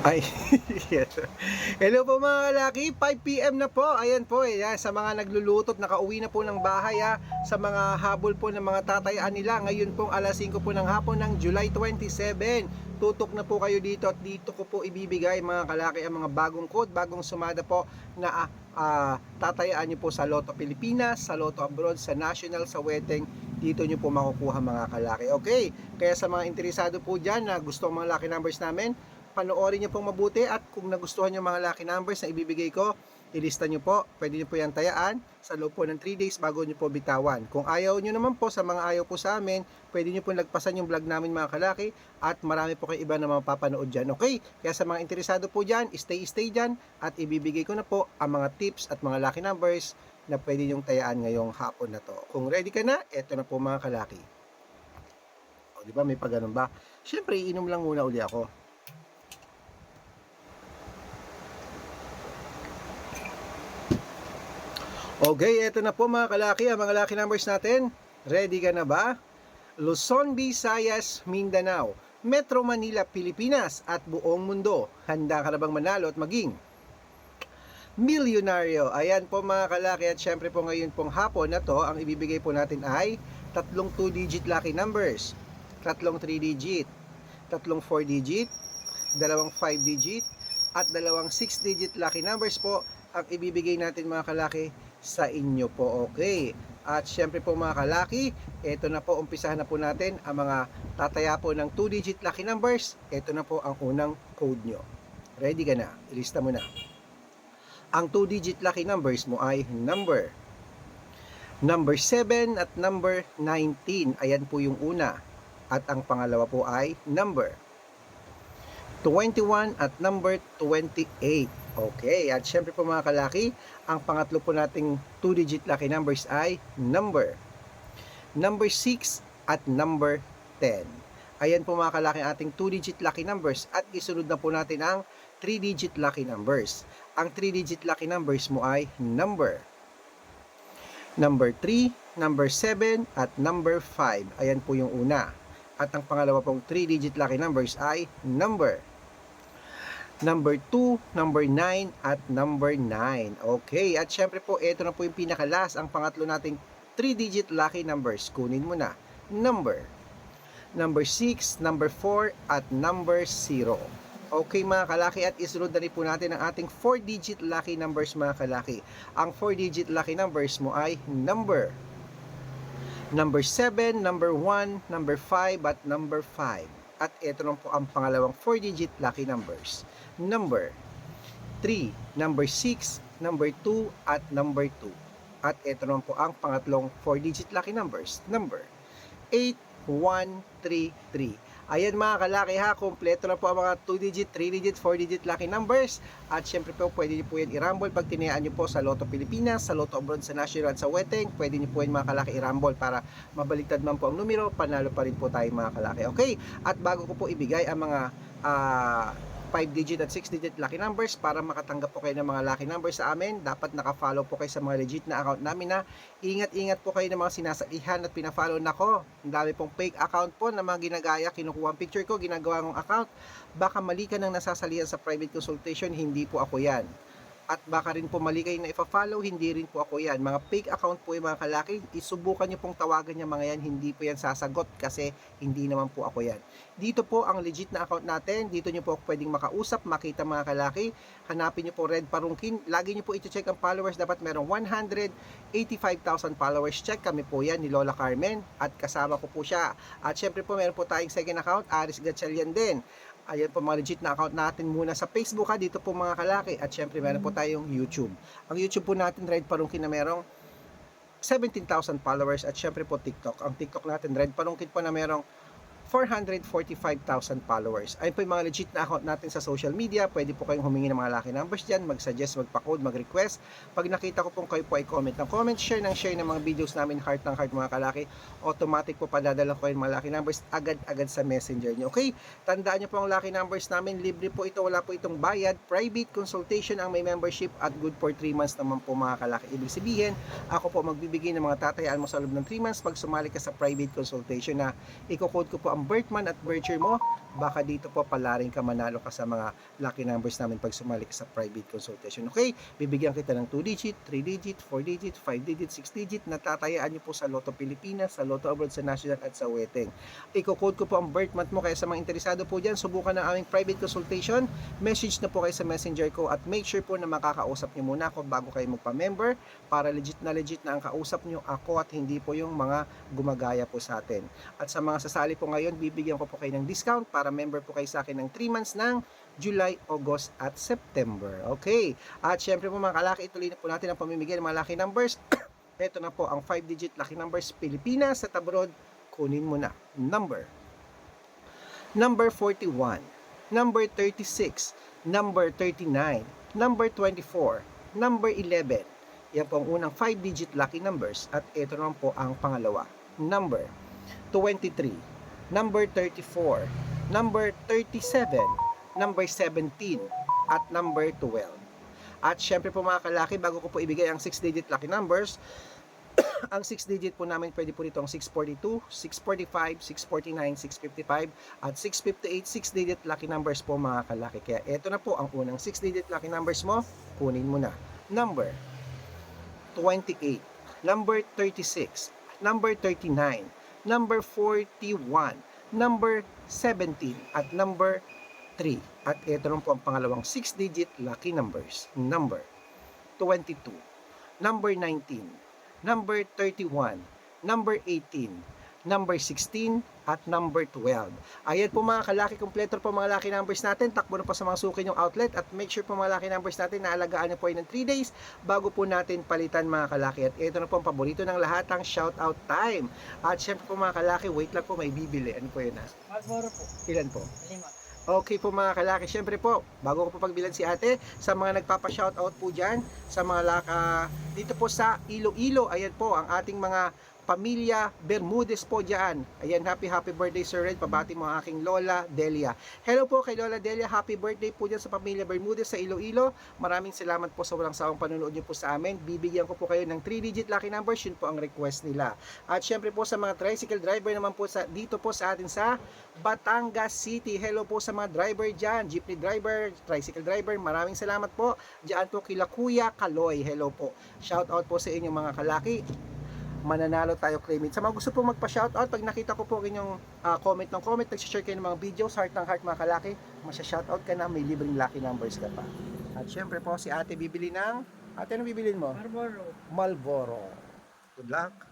Ay, yes. Hello po mga kalaki, 5pm na po. Ayan po, eh, yan, sa mga naglulutot, nakauwi na po ng bahay ha, sa mga habol po ng mga tatayaan nila. Ngayon pong alas 5 po ng hapon ng July 27. Tutok na po kayo dito at dito ko po ibibigay mga kalaki ang mga bagong code, bagong sumada po na ah, ah, tatayaan nyo po sa Lotto Pilipinas, sa Lotto Abroad, sa National, sa Weteng. Dito nyo po makukuha mga kalaki. Okay, kaya sa mga interesado po dyan na gusto ang mga lucky numbers namin, panoorin niyo pong mabuti at kung nagustuhan niyo mga lucky numbers na ibibigay ko, ilista niyo po. Pwede niyo po yan tayaan sa loob po ng 3 days bago niyo po bitawan. Kung ayaw niyo naman po sa mga ayaw po sa amin, pwede niyo po lagpasan yung vlog namin mga kalaki at marami po kayo iba na mapapanood dyan. Okay? Kaya sa mga interesado po dyan, stay stay dyan at ibibigay ko na po ang mga tips at mga lucky numbers na pwede niyong tayaan ngayong hapon na to. Kung ready ka na, eto na po mga kalaki. O, di ba may pag ganun ba? Siyempre, iinom lang muna uli ako. Okay, eto na po mga kalaki, ang mga lucky numbers natin. Ready ka na ba? Luzon, Visayas, Mindanao, Metro Manila, Pilipinas at buong mundo. Handa ka na bang manalo at maging milyonaryo? Ayan po mga kalaki at syempre po ngayon pong hapon na to, ang ibibigay po natin ay tatlong 2-digit lucky numbers, tatlong 3-digit, tatlong 4-digit, dalawang 5-digit, at dalawang 6-digit lucky numbers po ang ibibigay natin mga kalaki sa inyo po. Okay. At syempre po mga kalaki, ito na po, umpisahan na po natin ang mga tataya po ng 2-digit lucky numbers. Ito na po ang unang code nyo. Ready ka na? Ilista mo na. Ang 2-digit lucky numbers mo ay number. Number 7 at number 19. Ayan po yung una. At ang pangalawa po ay number 21 at number 28. Okay, at syempre po mga kalaki, ang pangatlo po nating 2-digit lucky numbers ay number, number 6 at number 10. Ayan po mga kalaki ating 2-digit lucky numbers at isunod na po natin ang 3-digit lucky numbers. Ang 3-digit lucky numbers mo ay number, number 3, number 7 at number 5. Ayan po yung una. At ang pangalawa pong 3-digit lucky numbers ay number, number 2, number 9, at number 9. Okay, at syempre po, ito na po yung pinakalas, ang pangatlo nating 3-digit lucky numbers. Kunin mo na. Number, number 6, number 4, at number 0. Okay mga kalaki, at isunod na rin po natin ang ating 4-digit lucky numbers mga kalaki. Ang 4-digit lucky numbers mo ay number, number 7, number 1, number 5, at number 5. At ito na po ang pangalawang 4-digit lucky numbers. Number 3, number 6, number 2, at number 2. At ito naman po ang pangatlong 4-digit lucky numbers. Number 8, 1, 3, 3. Ayan mga kalaki ha, kompleto na po ang mga 2-digit, 3-digit, 4-digit lucky numbers. At syempre po, pwede niyo po yan i-rumble pag tinayaan niyo po sa Lotto Pilipinas, sa Lotto Abroad, sa National, at sa Weteng. Pwede niyo po yan mga kalaki i-rumble para mabaliktad man po ang numero, panalo pa rin po tayo mga kalaki. Okay, at bago ko po ibigay ang mga ah, 5-digit at 6-digit lucky numbers para makatanggap po kayo ng mga lucky numbers sa amin. Dapat naka-follow po kayo sa mga legit na account namin na ingat-ingat po kayo ng mga sinasaihan at pina-follow na ko. Ang dami pong fake account po na mga ginagaya, kinukuha ang picture ko, ginagawa kong account. Baka mali ka nang nasasalihan sa private consultation, hindi po ako yan. At baka rin po mali kayo na ipa-follow, hindi rin po ako yan. Mga fake account po yung mga kalaki, isubukan nyo pong tawagan yung mga yan, hindi po yan sasagot kasi hindi naman po ako yan. Dito po ang legit na account natin, dito nyo po ako pwedeng makausap, makita mga kalaki, hanapin nyo po Red Parungkin, lagi nyo po ito-check ang followers, dapat merong 185,000 followers, check kami po yan ni Lola Carmen at kasama ko po siya. At syempre po meron po tayong second account, Aris Gatchalian din. Ayan po mga legit na account natin muna sa Facebook ha, dito po mga kalaki. At syempre meron po tayong YouTube. Ang YouTube po natin, Red Parungkin na merong 17,000 followers at syempre po TikTok. Ang TikTok natin, Red Parungkin po na merong 445,000 followers. Ayun po yung mga legit na account natin sa social media. Pwede po kayong humingi ng mga lucky numbers dyan, mag-suggest, magpa-code, mag-request. Pag nakita ko pong kayo po ay comment ng comment, share ng share ng mga videos namin, heart ng heart mga kalaki, automatic po padadala ko yung mga lucky numbers agad-agad sa messenger nyo. Okay? Tandaan nyo po ang lucky numbers namin. Libre po ito, wala po itong bayad. Private consultation ang may membership at good for 3 months naman po mga kalaki. Ibig sabihin, ako po magbibigay ng mga tatayaan mo sa loob ng 3 months pag sumali ka sa private consultation na iko-code ko po ang ang birthman at year mo, baka dito po palaring ka manalo ka sa mga lucky numbers namin pag sumali ka sa private consultation. Okay? Bibigyan kita ng 2 digit, 3 digit, 4 digit, 5 digit, 6 digit na tatayaan niyo po sa Lotto Pilipinas, sa Lotto Abroad, sa National at sa Weteng. Iko-code ko po ang birth month mo kaya sa mga interesado po dyan, subukan ng aming private consultation. Message na po kayo sa messenger ko at make sure po na makakausap niyo muna ako bago kayo magpa-member para legit na legit na ang kausap niyo ako at hindi po yung mga gumagaya po sa atin. At sa mga sasali po ngayon, bibigyan ko po kayo ng discount para member po kayo sa akin ng 3 months ng July, August at September. Okay. At syempre po mga kalaki, ituloy na po natin ang pamimigay ng mga lucky numbers. Ito na po ang 5-digit lucky numbers Pilipinas at abroad. Kunin mo na. Number. Number 41. Number 36. Number 39. Number 24. Number 11. Yan po ang unang 5-digit lucky numbers. At ito naman po ang pangalawa. Number 23. Number 34. Number 37. Number 17. At number 12. At syempre po mga kalaki, bago ko po ibigay ang 6-digit lucky numbers, ang 6-digit po namin pwede po dito ang 642, 645, 649, 655, at 658, 6-digit lucky numbers po mga kalaki. Kaya eto na po ang unang 6-digit lucky numbers mo, kunin mo na. Number 28, number 36, number 39, number 41, number 17, at number 3. At ito naman po ang pangalawang 6-digit lucky numbers. Number 22, number 19, number 31, number 18, number 16, at number 12. Ayan po mga kalaki, kompleto po mga lucky numbers natin. Takbo na po sa mga suki yung outlet at make sure po mga lucky numbers natin na alagaan nyo po yun ng 3 days bago po natin palitan mga kalaki. At ito na po ang paborito ng lahat, ang shout out time. At syempre po mga kalaki, wait lang po, may bibili. Ano po yun ha? Malboro po. Ilan po? Lima. Okay po mga kalaki, syempre po, bago ko po pagbilan si ate, sa mga nagpapa-shoutout po dyan, sa mga laka, dito po sa Iloilo, ayan po, ang ating mga pamilya Bermudez po dyan. Ayan, happy happy birthday Sir Red, pabati mo ang aking Lola Delia. Hello po kay Lola Delia, happy birthday po dyan sa pamilya Bermudez sa Iloilo. Maraming salamat po sa walang sawang panunood niyo po sa amin. Bibigyan ko po kayo ng 3-digit lucky numbers, yun po ang request nila. At syempre po sa mga tricycle driver naman po sa, dito po sa atin sa Batangas City. Hello po sa mga driver dyan, jeepney driver, tricycle driver. Maraming salamat po. Diyan po kila Kuya Kaloy. Hello po. Shout out po sa inyong mga kalaki. Mananalo tayo claim it. Sa mga gusto po magpa-shoutout, pag nakita ko po inyong ah, comment ng comment, nag-share kayo ng mga videos, heart ng heart mga kalaki, masya-shoutout ka na, may libreng lucky numbers ka pa. At syempre po, si ate bibili ng, ate ano bibilin mo? Malboro. Malboro. Good luck.